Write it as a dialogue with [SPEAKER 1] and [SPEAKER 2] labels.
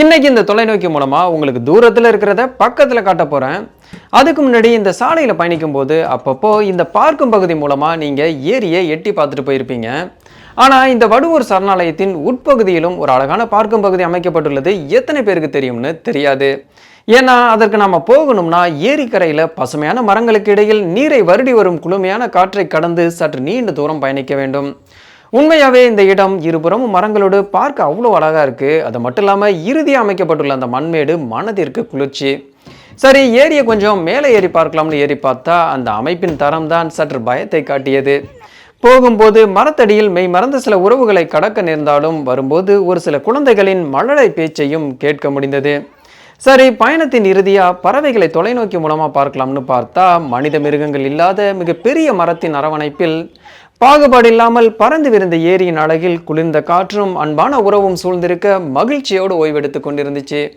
[SPEAKER 1] இன்னைக்கு இந்த தொலைநோக்கி மூலமாக உங்களுக்கு தூரத்தில் இருக்கிறத பக்கத்தில் காட்ட போகிறேன் அதுக்கு முன்னாடி இந்த சாலையில் பயணிக்கும் போது அப்பப்போ இந்த பார்க்கும் பகுதி மூலமாக நீங்கள் ஏரியை எட்டி பார்த்துட்டு போயிருப்பீங்க. ஆனால் இந்த வடுவூர் சரணாலயத்தின் உட்பகுதியிலும் ஒரு அழகான பார்க்கும் பகுதி அமைக்கப்பட்டுள்ளது. எத்தனை பேருக்கு தெரியும்னு தெரியாது. ஏன்னா அதற்கு நாம் போகணும்னா ஏரிக்கரையில் பசுமையான மரங்களுக்கு இடையில் நீரை வருடி வரும் குளுமையான காற்றை கடந்து சற்று நீண்ட தூரம் பயணிக்க வேண்டும். உண்மையாகவே இந்த இடம் இருபுறமும் மரங்களோடு பார்க்க அவ்வளோ அழகாக இருக்குது அது மட்டும் இல்லாமல் இறுதியாக அமைக்கப்பட்டுள்ள அந்த மண்மேடு மனதிற்கு குளிர்ச்சி. சரி ஏரியை கொஞ்சம் மேலே ஏறி பார்க்கலாம்னு ஏறி பார்த்தா அந்த அமைப்பின் தரம் தான் சற்று பயத்தை காட்டியது. போகும்போது மரத்தடியில் மெய் மறந்த சில உறவுகளை கடக்க நேர்ந்தாலும் வரும்போது ஒரு சில குழந்தைகளின் மழலை பேச்சையும் கேட்க முடிந்தது. சரி பயணத்தின் இறுதியாக பறவைகளை தொலைநோக்கி மூலமாக பார்க்கலாம்னு பார்த்தா மனித மிருகங்கள் இல்லாத மிகப்பெரிய மரத்தின் அரவணைப்பில் பாகுபாடு இல்லாமல் பறந்து விருந்த ஏரியின் அழகில் குளிர்ந்த காற்றும் அன்பான உறவும் சூழ்ந்திருக்க மகிழ்ச்சியோடு ஓய்வெடுத்துக் கொண்டிருந்துச்சு.